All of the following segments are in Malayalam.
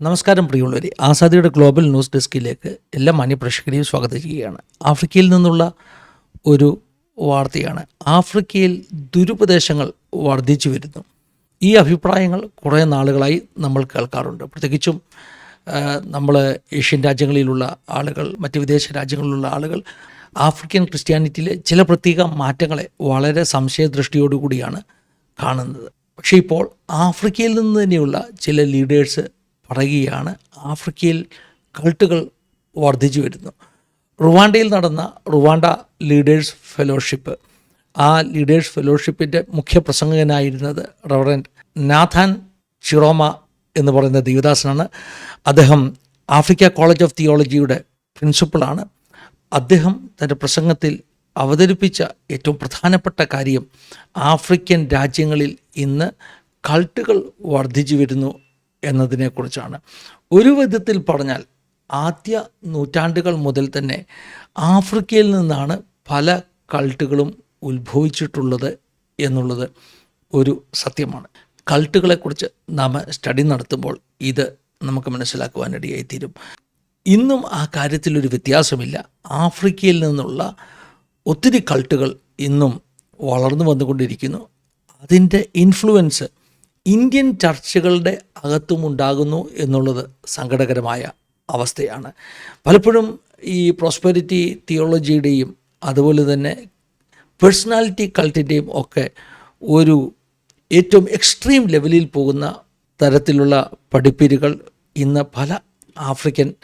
നമസ്കാരം പ്രിയമുള്ളവരെ. ആസാദിയുടെ ഗ്ലോബൽ ന്യൂസ് ഡെസ്കിലേക്ക് എല്ലാ മാന്യപ്രേക്ഷകരെയും സ്വാഗതം ചെയ്യുകയാണ്. ആഫ്രിക്കയിൽ നിന്നുള്ള ഒരു വാർത്തയാണ്. ആഫ്രിക്കയിൽ ദുരുപദേശങ്ങൾ വർദ്ധിച്ചു വരുന്നു. ഈ അഭിപ്രായങ്ങൾ കുറേ നാളുകളായി നമ്മൾ കേൾക്കാറുണ്ട്. പ്രത്യേകിച്ചും നമ്മൾ ഏഷ്യൻ രാജ്യങ്ങളിലുള്ള ആളുകൾ മറ്റ് വിദേശ രാജ്യങ്ങളിലുള്ള ആളുകൾ ആഫ്രിക്കൻ ക്രിസ്ത്യാനിറ്റിയിലെ ചില പ്രത്യേക മാറ്റങ്ങളെ വളരെ സംശയദൃഷ്ടിയോടുകൂടിയാണ് കാണുന്നത്. പക്ഷേ ഇപ്പോൾ ആഫ്രിക്കയിൽ നിന്ന് തന്നെയുള്ള ചില ലീഡേഴ്സ് പറയുകയാണ്. ആഫ്രിക്കയിൽ കൾട്ടുകൾ വർദ്ധിച്ചു വരുന്നു. റുവാണ്ടയിൽ നടന്ന റുവാണ്ട ലീഡേഴ്സ് ഫെലോഷിപ്പ്. ആ ലീഡേഴ്സ് ഫെലോഷിപ്പിന്റെ മുഖ്യ പ്രസംഗകനായിരുന്നത് റവറന്റ് നാഥാൻ ചിറോമ എന്ന് പറയുന്ന ദേവദാസനാണ്. അദ്ദേഹം ആഫ്രിക്ക കോളേജ് ഓഫ് തിയോളജിയുടെ പ്രിൻസിപ്പളാണ്. അദ്ദേഹം തന്റെ പ്രസംഗത്തിൽ അവതരിപ്പിച്ച ഏറ്റവും പ്രധാനപ്പെട്ട കാര്യം ആഫ്രിക്കൻ രാജ്യങ്ങളിൽ ഇന്ന് കൾട്ടുകൾ വർദ്ധിച്ചു വരുന്നു എന്നതിനെക്കുറിച്ചാണ്. ഒരു വിധത്തിൽ പറഞ്ഞാൽ ആദ്യ നൂറ്റാണ്ടുകൾ മുതൽ തന്നെ ആഫ്രിക്കയിൽ നിന്നാണ് പല കൾട്ടുകളും ഉത്ഭവിച്ചിട്ടുള്ളത് എന്നുള്ളത് ഒരു സത്യമാണ്. കൾട്ടുകളെക്കുറിച്ച് നാം സ്റ്റഡി നടത്തുമ്പോൾ ഇത് നമുക്ക് മനസ്സിലാക്കുവാനിടയായിത്തീരും ഇന്നും ആ കാര്യത്തിലൊരു വ്യത്യാസമില്ല. ആഫ്രിക്കയിൽ നിന്നുള്ള ഒത്തിരി കൾട്ടുകൾ ഇന്നും വളർന്നു വന്നുകൊണ്ടിരിക്കുന്നു. അതിന്റെ ഇൻഫ്ലുവൻസ് ഇന്ത്യൻ ചർച്ചകളുടെ അകത്തും ഉണ്ടാകുന്നു എന്നുള്ളത് സങ്കടകരമായ അവസ്ഥയാണ്. പലപ്പോഴും ഈ പ്രോസ്പെരിറ്റി തിയോളജിയുടെയും അതുപോലെ തന്നെ പേഴ്സണാലിറ്റി കൾട്ടിന്റെയും ഒക്കെ ഒരു ഏറ്റവും എക്സ്ട്രീം ലെവലിൽ പോകുന്ന തരത്തിലുള്ള പഠിപ്പീരുകൾ ഇന്ന് പല ആഫ്രിക്കൻ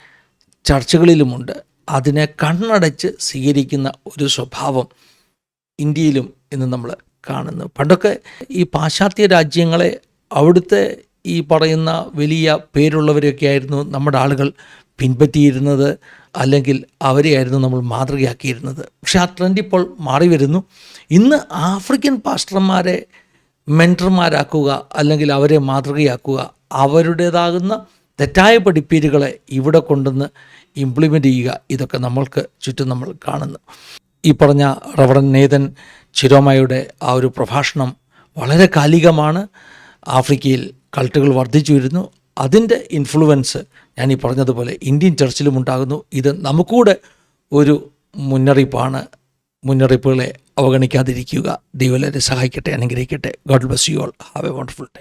ചർച്ചകളിലുമുണ്ട്. അതിനെ കണ്ണടച്ച് സ്വീകരിക്കുന്ന ഒരു സ്വഭാവം ഇന്ത്യയിലും ഇന്ന് നമ്മൾ കാണുന്നു. പണ്ടൊക്കെ ഈ പാശ്ചാത്യ രാജ്യങ്ങളെ അവിടുത്തെ ഈ പറയുന്ന വലിയ പേരുള്ളവരെയൊക്കെ ആയിരുന്നു നമ്മുടെ ആളുകൾ പിൻപറ്റിയിരുന്നത് അല്ലെങ്കിൽ അവരെയായിരുന്നു നമ്മൾ മാതൃകയാക്കിയിരുന്നത്. പക്ഷെ ആ ട്രെൻഡ് ഇപ്പോൾ മാറി വരുന്നു. ഇന്ന് ആഫ്രിക്കൻ പാസ്റ്റർമാരെ മെന്റർമാരാക്കുക അല്ലെങ്കിൽ അവരെ മാതൃകയാക്കുക അവരുടേതാകുന്ന തെറ്റായ പഠിപ്പീരുകളെ ഇവിടെ കൊണ്ടുവന്ന് ഇംപ്ലിമെന്റ് ചെയ്യുക ഇതൊക്കെ നമ്മൾക്ക് ചുറ്റും നമ്മൾ കാണുന്നു. ഈ പറഞ്ഞ റവറൻ നേതൻ ചിരോമയുടെ ആ ഒരു പ്രഭാഷണം വളരെ കാലികമാണ്. ആഫ്രിക്കയിൽ കൾട്ടുകൾ വർദ്ധിച്ചു വരുന്നു. അതിന്റെ ഇൻഫ്ലുവൻസ് ഞാൻ ഈ പറഞ്ഞതുപോലെ ഇന്ത്യൻ ചർച്ചിലും ഉണ്ടാകുന്നു. ഇത് നമുക്കൂടെ ഒരു മുന്നറിയിപ്പാണ്. മുന്നറിയിപ്പുകളെ അവഗണിക്കാതിരിക്കുക. ദൈവം സഹായിക്കട്ടെ അനുഗ്രഹിക്കട്ടെ. God bless you all have a wonderful time